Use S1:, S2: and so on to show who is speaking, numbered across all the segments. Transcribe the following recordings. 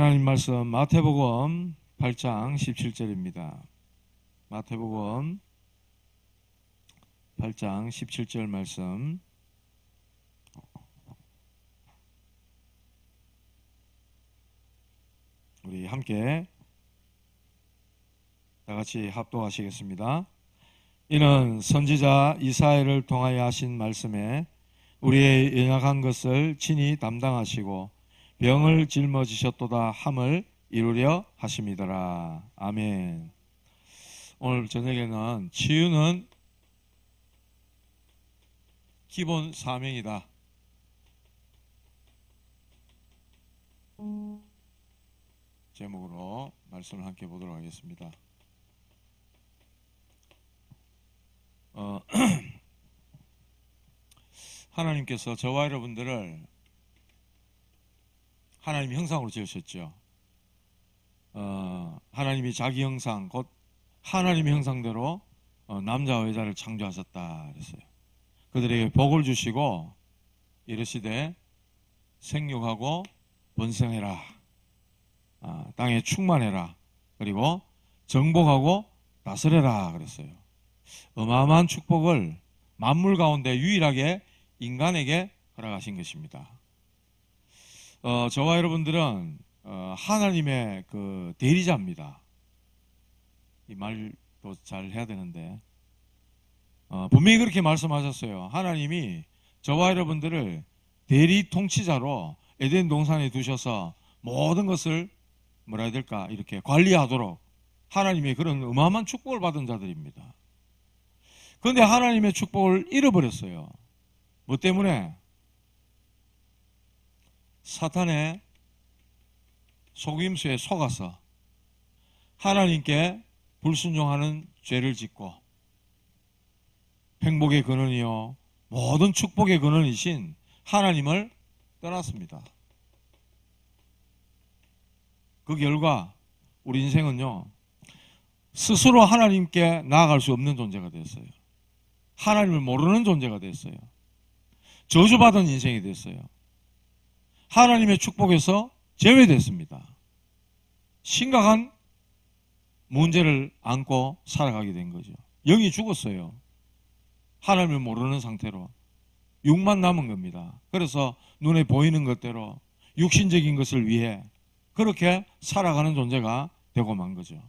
S1: 하나님 말씀 마태복음 8장 17절입니다. 마태복음 8장 17절 말씀 우리 함께 다 같이 합독하시겠습니다. 이는 선지자 이사야를 통하여 하신 말씀에 우리의 연약한 것을 친히 담당하시고 병을 짊어지셨도다 함을 이루려 하심이더라. 아멘. 오늘 저녁에는 치유는 기본 사명이다. 제목으로 말씀을 함께 보도록 하겠습니다. 어, 하나님께서 저와 여러분들을 하나님 형상으로 지으셨죠. 어, 하나님이 자기 형상, 곧 하나님의 형상대로 어, 남자와 여자를 창조하셨다 그랬어요. 그들에게 복을 주시고 이르시되 생육하고 번성해라. 아, 땅에 충만해라. 그리고 정복하고 다스려라 그랬어요. 어마어마한 축복을 만물 가운데 유일하게 인간에게 허락하신 것입니다. 어, 저와 여러분들은 어, 하나님의 그 대리자입니다. 이 말도 잘 해야 되는데 어, 분명히 그렇게 말씀하셨어요. 하나님이 저와 여러분들을 대리 통치자로 에덴 동산에 두셔서 모든 것을 뭐라 해야 될까 이렇게 관리하도록 하나님의 그런 어마어마한 축복을 받은 자들입니다. 그런데 하나님의 축복을 잃어버렸어요. 뭐 때문에? 사탄의 속임수에 속아서 하나님께 불순종하는 죄를 짓고 행복의 근원이요 모든 축복의 근원이신 하나님을 떠났습니다. 그 결과 우리 인생은요 스스로 하나님께 나아갈 수 없는 존재가 됐어요. 하나님을 모르는 존재가 됐어요. 저주받은 인생이 됐어요. 하나님의 축복에서 제외됐습니다. 심각한 문제를 안고 살아가게 된 거죠. 영이 죽었어요. 하나님을 모르는 상태로. 육만 남은 겁니다. 그래서 눈에 보이는 것대로 육신적인 것을 위해 그렇게 살아가는 존재가 되고 만 거죠.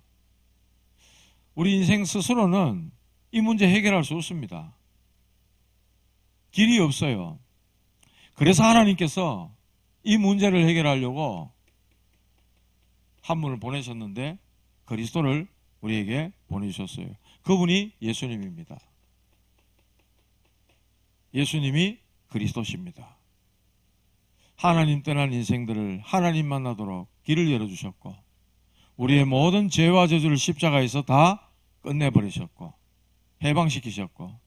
S1: 우리 인생 스스로는 이 문제 해결할 수 없습니다. 길이 없어요. 그래서 하나님께서 이 문제를 해결하려고 한 분을 보내셨는데 그리스도를 우리에게 보내주셨어요. 그분이 예수님입니다. 예수님이 그리스도십니다. 하나님 떠난 인생들을 하나님 만나도록 길을 열어주셨고 우리의 모든 죄와 저주를 십자가에서 다 끝내버리셨고 해방시키셨고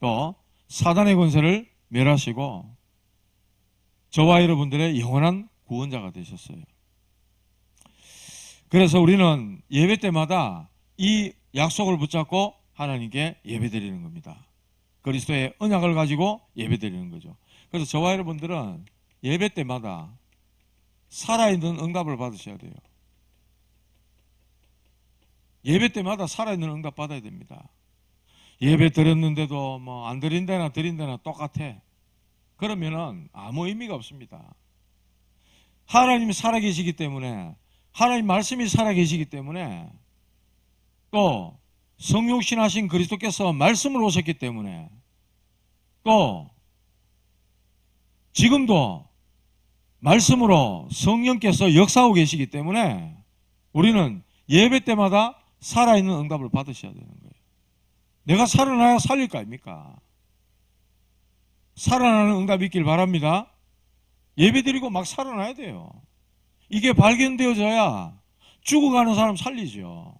S1: 또 사단의 권세를 멸하시고 저와 여러분들의 영원한 구원자가 되셨어요. 그래서 우리는 예배 때마다 이 약속을 붙잡고 하나님께 예배 드리는 겁니다. 그리스도의 언약을 가지고 예배 드리는 거죠. 그래서 저와 여러분들은 예배 때마다 살아있는 응답을 받으셔야 돼요. 예배 때마다 살아있는 응답 받아야 됩니다. 예배 드렸는데도 뭐 안 드린 데나 드린 데나 똑같아. 그러면은 아무 의미가 없습니다. 하나님이 살아계시기 때문에 하나님 말씀이 살아계시기 때문에 또 성육신하신 그리스도께서 말씀을 오셨기 때문에 또 지금도 말씀으로 성령께서 역사하고 계시기 때문에 우리는 예배 때마다 살아있는 응답을 받으셔야 되는 거예요. 내가 살아나야 살릴 거 아닙니까? 살아나는 응답이 있길 바랍니다. 예배 드리고 막 살아나야 돼요. 이게 발견되어져야 죽어가는 사람 살리죠.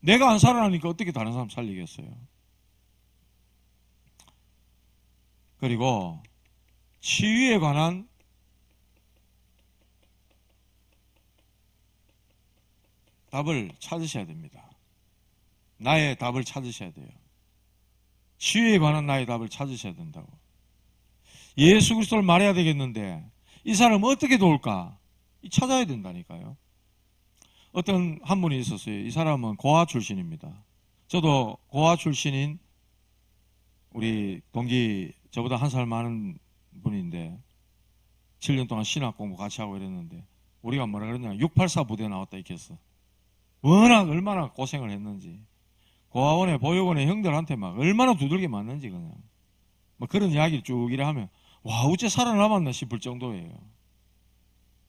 S1: 내가 안 살아나니까 어떻게 다른 사람 살리겠어요? 그리고 치유에 관한 답을 찾으셔야 됩니다. 나의 답을 찾으셔야 돼요. 치유에 관한 나의 답을 찾으셔야 된다고. 예수 그리스도를 말해야 되겠는데 이 사람 어떻게 도울까? 이 찾아야 된다니까요. 어떤 한 분이 있었어요. 이 사람은 고아 출신입니다. 저도 고아 출신인 우리 동기 저보다 한 살 많은 분인데 7년 동안 신학 공부 같이 하고 이랬는데 우리가 뭐라 그랬냐 684 부대 나왔다 이렇게 했어. 워낙 얼마나 고생을 했는지 고아원에 보육원에 형들한테 막 얼마나 두들겨 맞는지 그냥 뭐 그런 이야기를 쭉 이래 하면 와 어째 살아남았나 싶을 정도예요.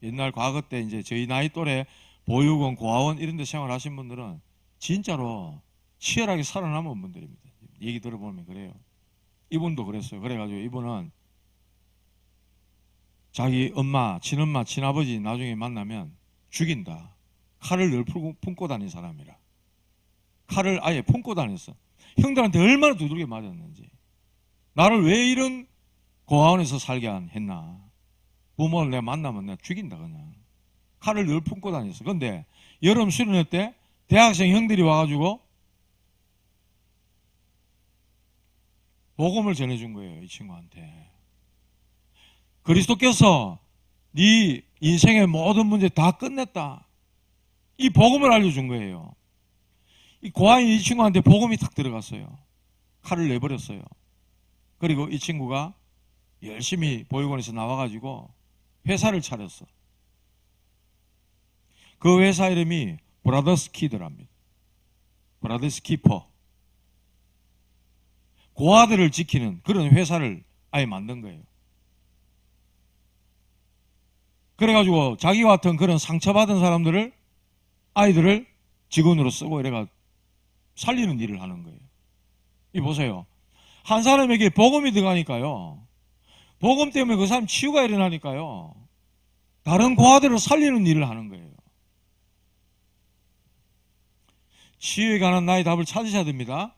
S1: 옛날 과거 때 이제 저희 나이 또래 보육원, 고아원 이런 데 생활하신 분들은 진짜로 치열하게 살아남은 분들입니다. 얘기 들어보면 그래요. 이분도 그랬어요. 그래가지고 이분은 자기 엄마, 친엄마, 친아버지 나중에 만나면 죽인다. 칼을 늘 품고 다닌 사람이라. 칼을 아예 품고 다녔어. 형들한테 얼마나 두들겨 맞았는지. 나를 왜 이런 고아원에서 살게 한- 했나. 부모를 내가 만나면 내가 죽인다, 그냥. 칼을 늘 품고 다녔어. 근데 여름 수련회 때 대학생 형들이 와가지고 복음을 전해준 거예요, 이 친구한테. 그리스도께서 네 인생의 모든 문제 다 끝냈다. 이 복음을 알려준 거예요. 이 고아인 이 친구한테 복음이 탁 들어갔어요. 칼을 내버렸어요. 그리고 이 친구가 열심히 보육원에서 나와가지고 회사를 차렸어. 그 회사 이름이 브라더스 키드랍니다. 브라더스 키퍼. 고아들을 지키는 그런 회사를 아예 만든 거예요. 그래가지고 자기 같은 그런 상처받은 사람들을 아이들을 직원으로 쓰고 이래가 살리는 일을 하는 거예요. 이 보세요. 한 사람에게 복음이 들어가니까요. 복음 때문에 그 사람 치유가 일어나니까요. 다른 고아들을 살리는 일을 하는 거예요. 치유에 관한 나의 답을 찾으셔야 됩니다.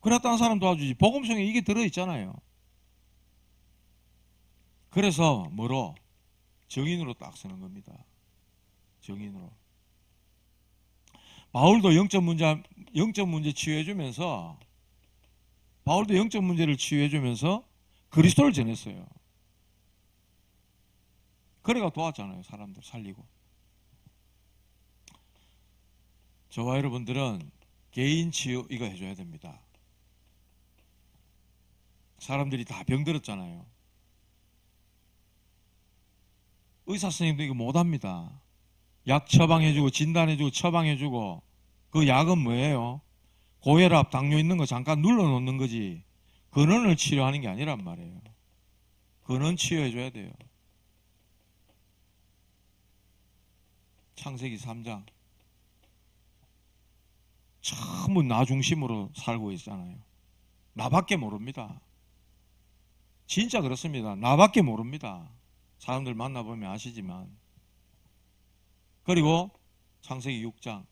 S1: 그래 다른 사람 도와주지. 복음성에 이게 들어있잖아요. 그래서 뭐로? 정인으로 딱 쓰는 겁니다. 정인으로. 바울도 영적 문제, 영적 문제 치유해 주면서, 바울도 영적 문제를 치유해 주면서 그리스도를 전했어요. 그래가 도왔잖아요. 사람들 살리고. 저와 여러분들은 개인 치유 이거 해줘야 됩니다. 사람들이 다 병들었잖아요. 의사 선생님도 이거 못합니다. 약 처방해주고 진단해주고 처방해주고 그 약은 뭐예요? 고혈압, 당뇨 있는 거 잠깐 눌러놓는 거지 근원을 치료하는 게 아니란 말이에요. 근원 치유해줘야 돼요. 창세기 3장 전부 나 중심으로 살고 있잖아요. 나밖에 모릅니다. 진짜 그렇습니다. 나밖에 모릅니다. 사람들 만나보면 아시지만. 그리고 창세기 6장.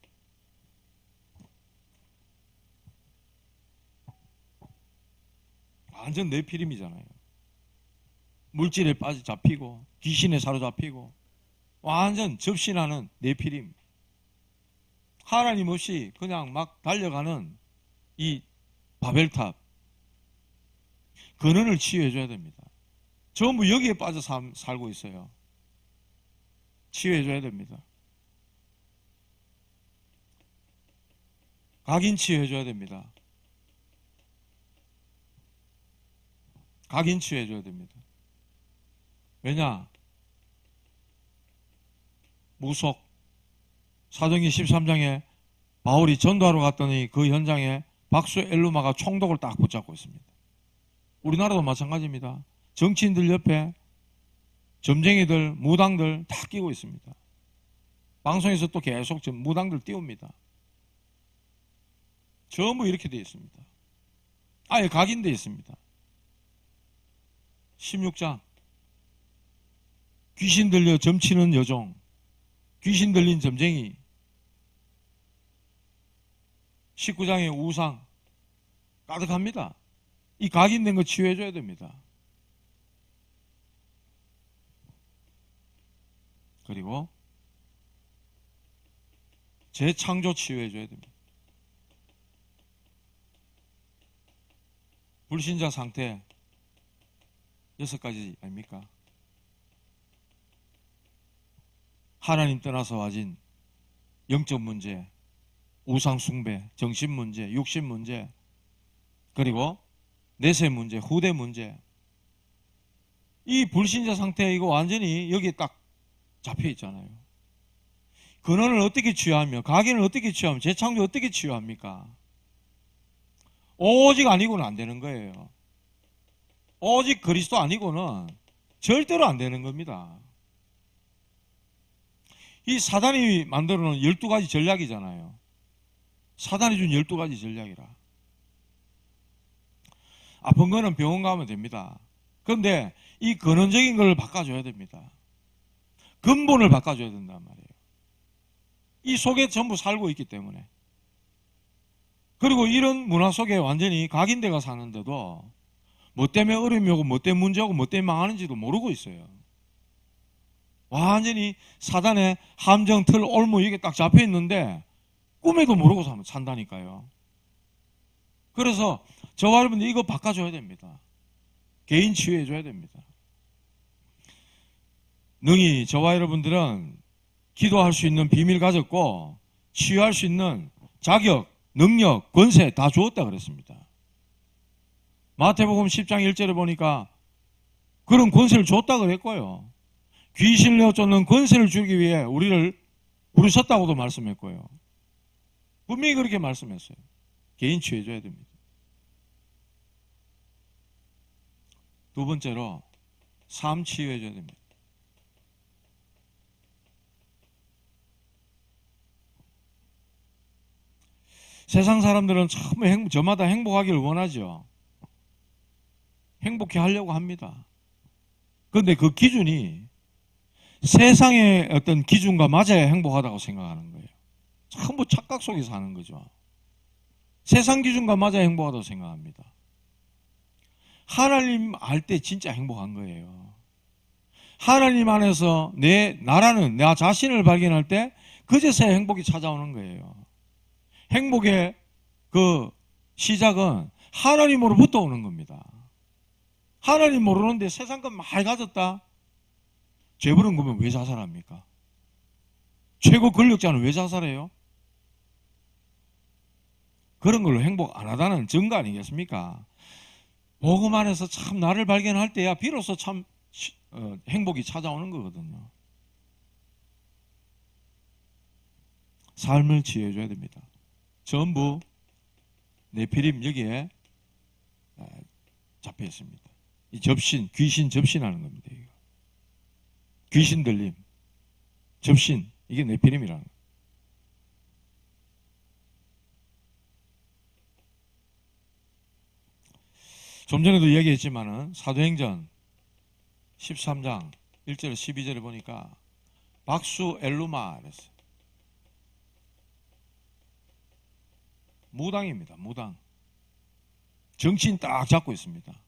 S1: 완전 내피림이잖아요. 물질에 빠져 잡히고, 귀신에 사로잡히고, 완전 접신하는 내피림. 하나님 없이 그냥 막 달려가는 이 바벨탑. 근원을 치유해줘야 됩니다. 전부 여기에 빠져 살, 살고 있어요. 치유해줘야 됩니다. 각인 치유해줘야 됩니다. 각인 치유해줘야 됩니다. 왜냐? 무속. 사도기 13장에 바울이 전도하러 갔더니 그 현장에 박수 엘루마가 총독을 딱 붙잡고 있습니다. 우리나라도 마찬가지입니다. 정치인들 옆에 점쟁이들, 무당들 다 끼고 있습니다. 방송에서 또 계속 무당들 띄웁니다. 전부 이렇게 되어 있습니다. 아예 각인되어 있습니다. 16장. 귀신 들려 점치는 여종. 귀신 들린 점쟁이. 19장의 우상. 가득합니다. 이 각인된 거 치유해줘야 됩니다. 그리고 재창조 치유해줘야 됩니다. 불신자 상태 여섯 가지 아닙니까? 하나님 떠나서 와진 영적 문제, 우상 숭배, 정신 문제, 육신 문제, 그리고 내세 문제, 후대 문제. 이 불신자 상태 이거 완전히 여기에 딱 잡혀 있잖아요. 근원을 어떻게 취하며 각인을 어떻게 취하며 재창조 어떻게 취합니까? 오직 아니고는 안 되는 거예요. 오직 그리스도 아니고는 절대로 안 되는 겁니다. 이 사단이 만들어 놓은 12가지 전략이잖아요. 사단이 준 12가지 전략이라. 아픈 거는 병원 가면 됩니다. 그런데 이 근원적인 걸 바꿔줘야 됩니다. 근본을 바꿔줘야 된단 말이에요. 이 속에 전부 살고 있기 때문에. 그리고 이런 문화 속에 완전히 각인대가 사는데도 뭐 때문에 어려움이 오고 뭐 때문에 문제고 뭐 때문에 망하는지도 모르고 있어요. 완전히 사단의 함정, 틀, 올무 이게 딱 잡혀 있는데 꿈에도 모르고 산- 산다니까요. 그래서 저와 여러분들 이거 바꿔줘야 됩니다. 개인 치유해줘야 됩니다. 능히 저와 여러분들은 기도할 수 있는 비밀 가졌고 치유할 수 있는 자격, 능력, 권세 다 주었다 그랬습니다. 마태복음 10장 1절에 보니까 그런 권세를 줬다 그랬고요. 귀신을 내쫓는 권세를 주기 위해 우리를 부르셨다고도 말씀했고요. 분명히 그렇게 말씀했어요. 개인 치유해줘야 됩니다. 두 번째로 삶 치유해줘야 됩니다. 세상 사람들은 참 행, 저마다 행복하기를 원하죠. 행복해 하려고 합니다. 그런데 그 기준이 세상의 어떤 기준과 맞아야 행복하다고 생각하는 거예요. 전부 착각 속에 사는 거죠. 세상 기준과 맞아야 행복하다고 생각합니다. 하나님 알 때 진짜 행복한 거예요. 하나님 안에서 내 나라는 나 자신을 발견할 때 그제서야 행복이 찾아오는 거예요. 행복의 그 시작은 하나님으로부터 오는 겁니다. 하나님 모르는데 세상 것 많이 가졌다? 죄부른 거면 왜 자살합니까? 최고 권력자는 왜 자살해요? 그런 걸로 행복 안 하다는 증거 아니겠습니까? 복음 안에서 참 나를 발견할 때야 비로소 참 시- 어, 행복이 찾아오는 거거든요. 삶을 지혜줘야 됩니다. 전부 네피림 여기에 어, 잡혀 있습니다. 이 접신, 귀신 접신하는 겁니다. 이거. 귀신 들림, 접신 이게 네피림이라는. 거예요. 좀 전에도 얘기했지만은 사도행전 13장 1절 12절에 보니까 박수 엘루마 그랬어요. 무당입니다. 무당. 정치인 딱 잡고 있습니다.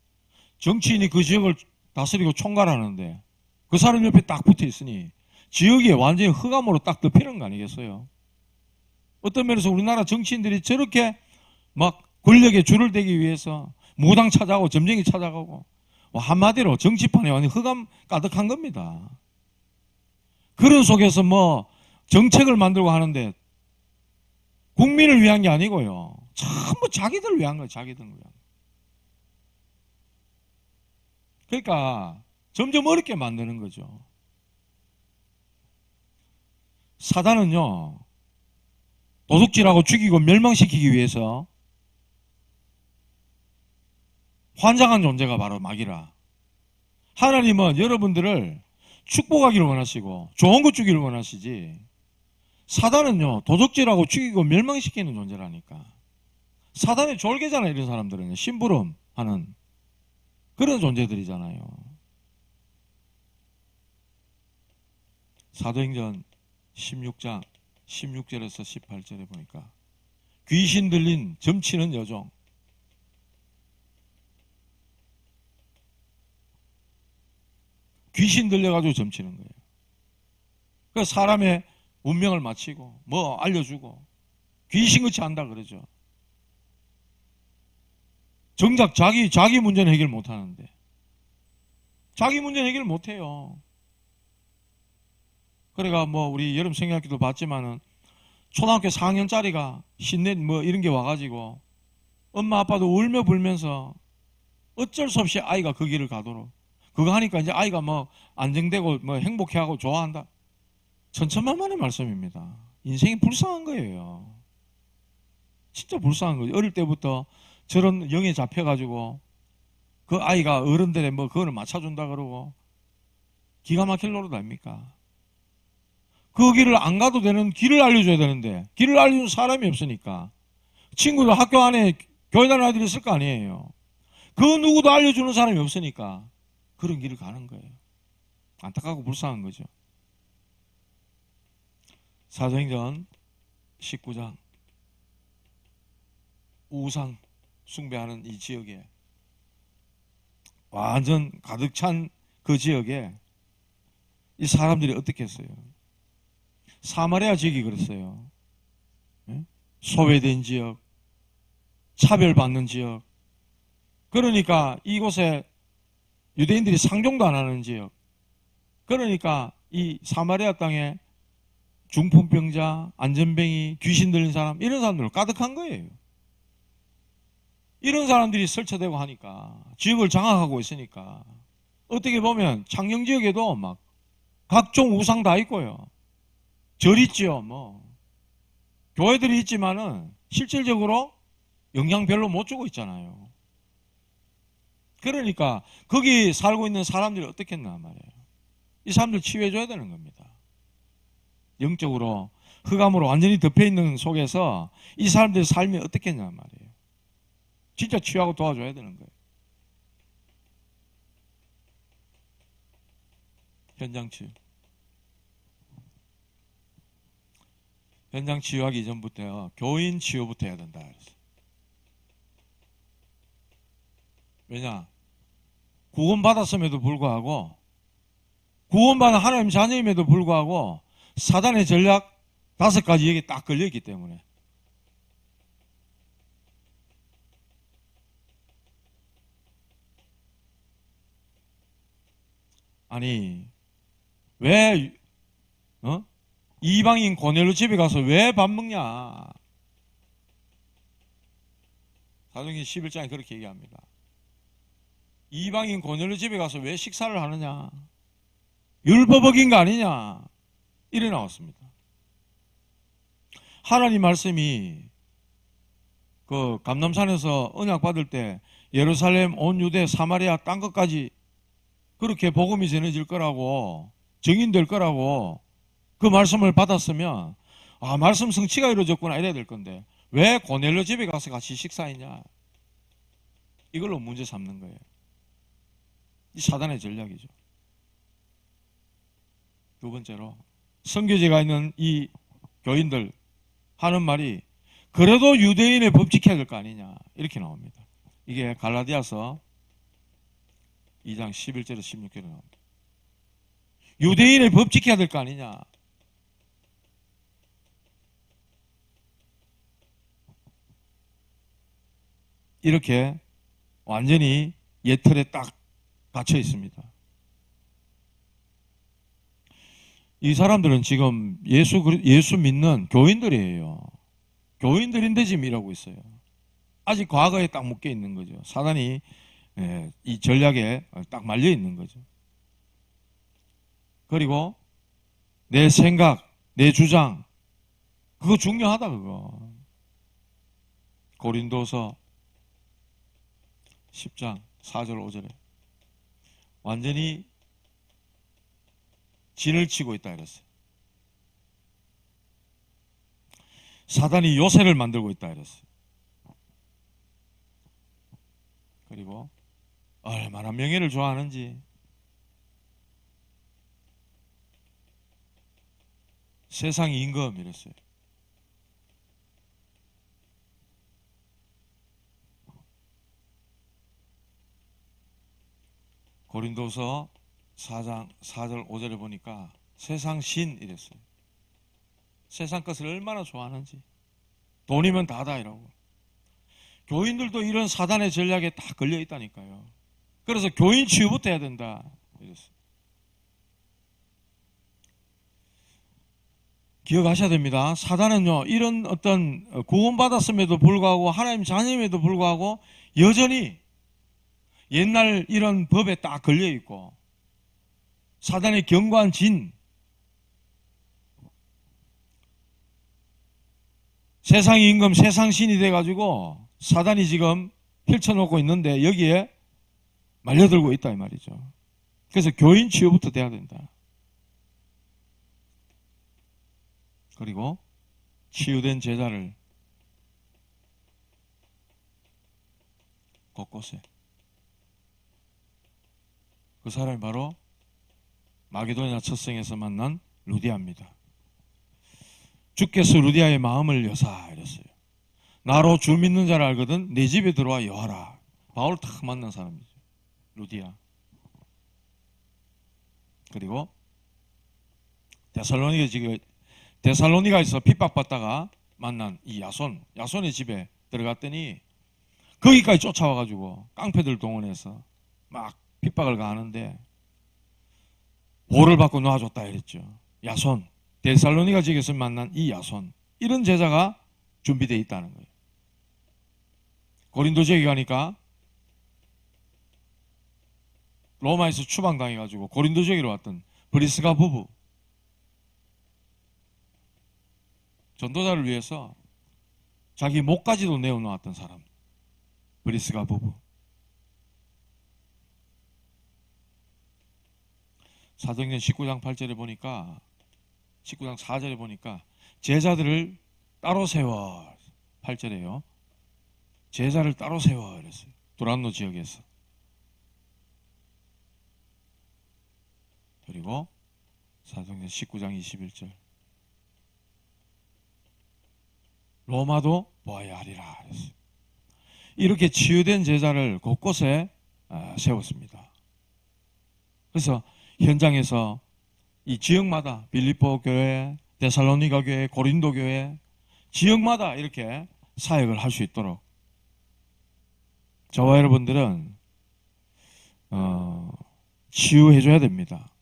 S1: 정치인이 그 지역을 다스리고 총괄하는데 그 사람 옆에 딱 붙어 있으니 지역이 완전히 흑암으로 딱 덮이는 거 아니겠어요? 어떤 면에서 우리나라 정치인들이 저렇게 막 권력에 줄을 대기 위해서 무당 찾아가고 점쟁이 찾아가고 뭐 한마디로 정치판에 완전 흑암 가득한 겁니다. 그런 속에서 뭐 정책을 만들고 하는데 국민을 위한 게 아니고요. 전부 자기들 위한 거예요. 자기들 위한 거. 그러니까 점점 어렵게 만드는 거죠. 사단은요. 도둑질하고 죽이고 멸망시키기 위해서 환장한 존재가 바로 마귀라. 하나님은 여러분들을 축복하기를 원하시고 좋은 것 주기를 원하시지. 사단은요 도둑질하고 죽이고 멸망시키는 존재라니까. 사단의 졸개잖아 이런 사람들은 심부름하는 그런 존재들이잖아요. 사도행전 16장 16절에서 18절에 보니까 귀신 들린 점치는 여종 귀신 들려가지고 점치는 거예요. 그 사람의 운명을 마치고 뭐 알려주고 귀신같이 한다 그러죠. 정작 자기 자기 문제는 해결 못 하는데 자기 문제는 해결 못 해요. 그래가 뭐 우리 여름 성경학교도 봤지만은 초등학교 4학년짜리가 신내 뭐 이런 게 와가지고 엄마 아빠도 울며 불면서 어쩔 수 없이 아이가 그 길을 가도록 그거 하니까 이제 아이가 뭐 안정되고 뭐 행복해하고 좋아한다. 천천만만의 말씀입니다. 인생이 불쌍한 거예요. 진짜 불쌍한 거죠. 어릴 때부터 저런 영에 잡혀가지고 그 아이가 어른들의 뭐 그거를 맞춰준다 그러고 기가 막힐 노릇 아닙니까? 그 길을 안 가도 되는 길을 알려줘야 되는데 길을 알려준 사람이 없으니까 친구들 학교 안에 교회 다니는 아이들이 있을 거 아니에요. 그 누구도 알려주는 사람이 없으니까 그런 길을 가는 거예요. 안타깝고 불쌍한 거죠. 사도행전 19장 우상 숭배하는 이 지역에 완전 가득 찬 그 지역에 이 사람들이 어떻게 했어요? 사마리아 지역이 그랬어요. 예? 소외된 지역, 차별받는 지역. 그러니까 이곳에 유대인들이 상종도 안 하는 지역. 그러니까 이 사마리아 땅에 중풍병자, 안전뱅이, 귀신 들린 사람 이런 사람들 가득한 거예요. 이런 사람들이 설치되고 하니까 지역을 장악하고 있으니까 어떻게 보면 창녕 지역에도 막 각종 우상 다 있고요. 절 있지요, 뭐. 교회들이 있지만은 실질적으로 영향 별로 못 주고 있잖아요. 그러니까 거기 살고 있는 사람들이 어떻겠나 말이에요. 이 사람들 치유해줘야 되는 겁니다. 영적으로 흑암으로 완전히 덮여 있는 속에서 이 사람들의 삶이 어떻겠냐 말이에요. 진짜 치유하고 도와줘야 되는 거예요. 현장 치유. 현장 치유하기 이전부터요, 교인 치유부터 해야 된다. 그랬어요. 왜냐? 구원받았음에도 불구하고, 구원받은 하나님 자녀임에도 불구하고, 사단의 전략 다섯 가지 여기 딱 걸려있기 때문에. 아니, 왜, 어? 이방인 고넬로 집에 가서 왜 밥 먹냐? 사도행전 11장에 그렇게 얘기합니다. 이방인 고넬로 집에 가서 왜 식사를 하느냐? 율법 어긴 거 아니냐? 이래 나왔습니다. 하나님 말씀이 그 감남산에서 언약 받을 때 예루살렘 온 유대 사마리아 땅 끝까지 그렇게 복음이 전해질 거라고 증인될 거라고 그 말씀을 받았으면 아 말씀 성취가 이루어졌구나 이래야 될 건데 왜 고넬료 집에 가서 같이 식사했냐 이걸로 문제 삼는 거예요. 이 사단의 전략이죠. 두 번째로 선교제가 있는 이 교인들 하는 말이 그래도 유대인의 법 지켜야 될 거 아니냐 이렇게 나옵니다. 이게 갈라디아서 2장 11절에서 16절에 나옵니다. 유대인의 법 지켜야 될 거 아니냐. 이렇게 완전히 예틀에 딱 갇혀 있습니다. 이 사람들은 지금 예수 예수 믿는 교인들이에요. 교인들인데 지금 일하고 있어요. 아직 과거에 딱 묶여 있는 거죠. 사단이 예, 이 전략에 딱 말려 있는 거죠. 그리고 내 생각, 내 주장, 그거 중요하다 그거. 고린도서 10장 4절 5절에 완전히 진을 치고 있다 이랬어요. 사단이 요새를 만들고 있다 이랬어요. 그리고 얼마나 명예를 좋아하는지 세상 임금 이랬어요. 고린도서 4장 4절 5절에 보니까 세상 신 이랬어요. 세상 것을 얼마나 좋아하는지 돈이면 다다 이라고. 교인들도 이런 사단의 전략에 다 걸려 있다니까요. 그래서 교인 치유부터 해야 된다. 기억하셔야 됩니다. 사단은요, 이런 어떤 구원받았음에도 불구하고 하나님 자녀임에도 불구하고 여전히 옛날 이런 법에 딱 걸려 있고 사단의 견고한 진 세상 임금 세상 신이 돼 가지고 사단이 지금 펼쳐놓고 있는데 여기에 말려들고 있다 이 말이죠. 그래서 교인 치유부터 돼야 된다. 그리고 치유된 제자를 곳곳에 그 사람이 바로 마게도냐 첫성에서 만난 루디아입니다. 주께서 루디아의 마음을 여사 이랬어요. 나로 주 믿는 자를 알거든 내 집에 들어와 여하라. 바울 딱 만난 사람이죠. 루디아. 그리고 데살로니가 지금 데살로니가에서 핍박받다가 만난 이 야손, 야손의 집에 들어갔더니 거기까지 쫓아와가지고 깡패들 동원해서 막 핍박을 가하는데 보를 받고 놔줬다 이랬죠. 야손, 데살로니가 지역에서 만난 이 야손 이런 제자가 준비되어 있다는 거예요. 고린도 지역에 가니까 로마에서 추방당해가지고 고린도 지역으로 왔던 브리스가 부부. 전도자를 위해서 자기 목까지도 내어놓았던 사람 브리스가 부부. 사도행전 19장 8절에 보니까 19장 4절에 보니까 제자들을 따로 세워 8절에요. 제자를 따로 세워 이랬어요. 도란노 지역에서 그리고 사도행전 19장 21절 로마도 보아야 하리라. 이렇게 치유된 제자를 곳곳에 아, 세웠습니다. 그래서 현장에서 이 지역마다 빌립보 교회, 데살로니가 교회, 고린도 교회 지역마다 이렇게 사역을 할 수 있도록 저와 여러분들은 어, 치유해줘야 됩니다.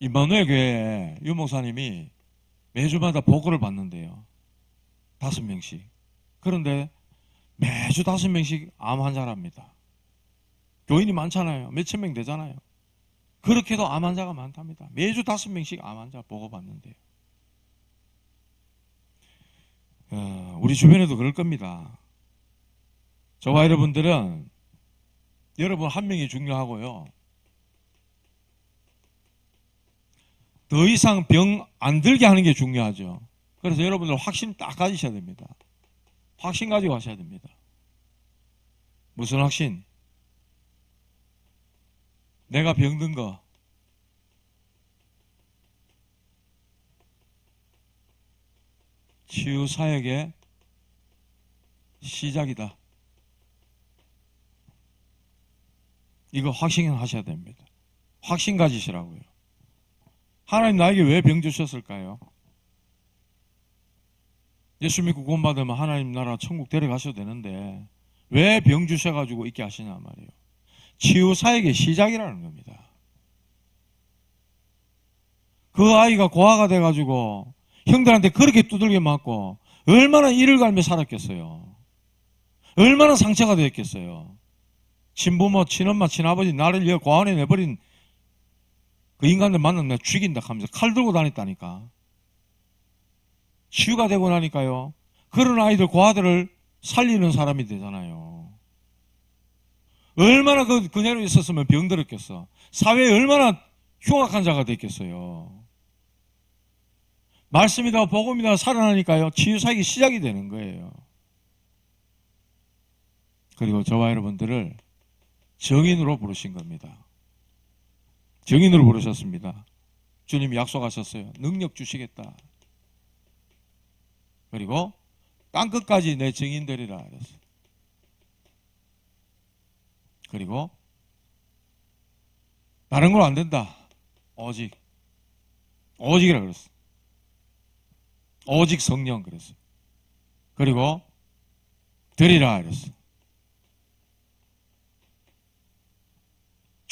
S1: 이만우엘 교회에 유 목사님이 매주마다 보고를 받는데요. 다섯 명씩. 그런데 매주 다섯 명씩 암 환자랍니다. 교인이 많잖아요. 몇천 명 되잖아요. 그렇게도 암 환자가 많답니다. 매주 다섯 명씩 암 환자 보고 받는데요. 어, 우리 주변에도 그럴 겁니다. 저와 여러분들은 여러분 한 명이 중요하고요. 더 이상 병 안 들게 하는 게 중요하죠. 그래서 여러분들 확신 딱 가지셔야 됩니다. 확신 가지고 하셔야 됩니다. 무슨 확신? 내가 병든 거. 치유 사역의 시작이다. 이거 확신하셔야 됩니다. 확신 가지시라고요. 하나님 나에게 왜 병 주셨을까요? 예수 믿고 구원받으면 하나님 나라 천국 데려가셔도 되는데 왜 병 주셔가지고 있게 하시냐 말이에요. 치유 사역의 시작이라는 겁니다. 그 아이가 고아가 돼가지고 형들한테 그렇게 두들겨 맞고 얼마나 이를 갈며 살았겠어요. 얼마나 상처가 되었겠어요. 친부모, 친엄마, 친아버지 나를 여 고아원에 내버린 그 인간들 만나면 죽인다 하면서 칼 들고 다녔다니까. 치유가 되고 나니까요. 그런 아이들, 고아들을 살리는 사람이 되잖아요. 얼마나 그, 그대로 있었으면 병들었겠어. 사회에 얼마나 흉악한 자가 됐겠어요. 말씀이다, 복음이다 살아나니까요. 치유사역이 시작이 되는 거예요. 그리고 저와 여러분들을 정인으로 부르신 겁니다. 정인으로 부르셨습니다. 주님이 약속하셨어요. 능력 주시겠다. 그리고 땅 끝까지 내 증인 되리라 그랬어요. 그리고 다른 건 안 된다. 오직 오직이라 그랬어. 오직 성령 그랬어. 그리고 되리라 그랬어.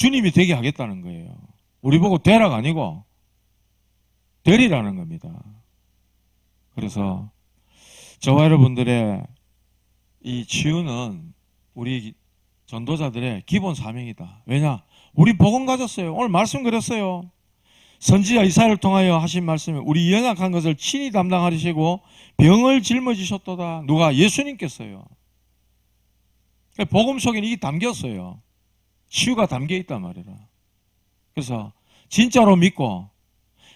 S1: 주님이 되게 하겠다는 거예요. 우리 보고 되라가 아니고 되리라는 겁니다. 그래서 저와 여러분들의 이 치유는 우리 전도자들의 기본 사명이다. 왜냐? 우리 복음 가졌어요. 오늘 말씀 그랬어요. 선지자 이사를 통하여 하신 말씀에 우리 연약한 것을 친히 담당하시고 병을 짊어지셨도다. 누가 예수님께서요. 복음 속에는 이게 담겼어요. 치유가 담겨 있단 말이라. 그래서 진짜로 믿고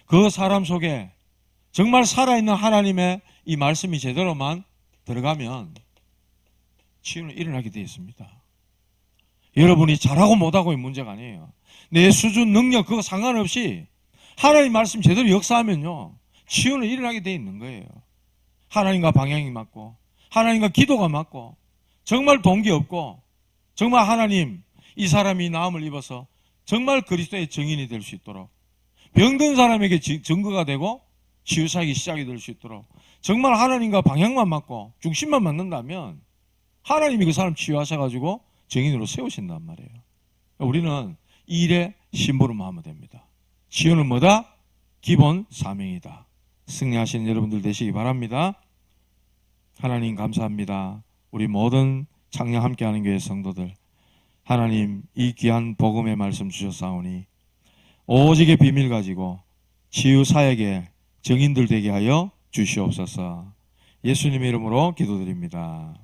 S1: 그 사람 속에 정말 살아있는 하나님의 이 말씀이 제대로만 들어가면 치유는 일어나게 되어 있습니다. 여러분이 잘하고 못하고의 문제가 아니에요. 내 수준, 능력, 그거 상관없이 하나님 말씀 제대로 역사하면요. 치유는 일어나게 되어 있는 거예요. 하나님과 방향이 맞고, 하나님과 기도가 맞고, 정말 동기 없고, 정말 하나님, 이 사람이 나음을 입어서 정말 그리스도의 증인이 될 수 있도록, 병든 사람에게 지- 증거가 되고, 치유사역이 시작이 될 수 있도록, 정말 하나님과 방향만 맞고, 중심만 맞는다면, 하나님이 그 사람 치유하셔가지고, 증인으로 세우신단 말이에요. 우리는 이 일에 심부름만 하면 됩니다. 치유는 뭐다? 기본 사명이다. 승리하시는 여러분들 되시기 바랍니다. 하나님 감사합니다. 우리 모든 창녕 함께하는 교회 성도들 하나님 이 귀한 복음의 말씀 주셨사오니 오직의 비밀 가지고 치유 사역의 정인들 되게 하여 주시옵소서. 예수님의 이름으로 기도드립니다.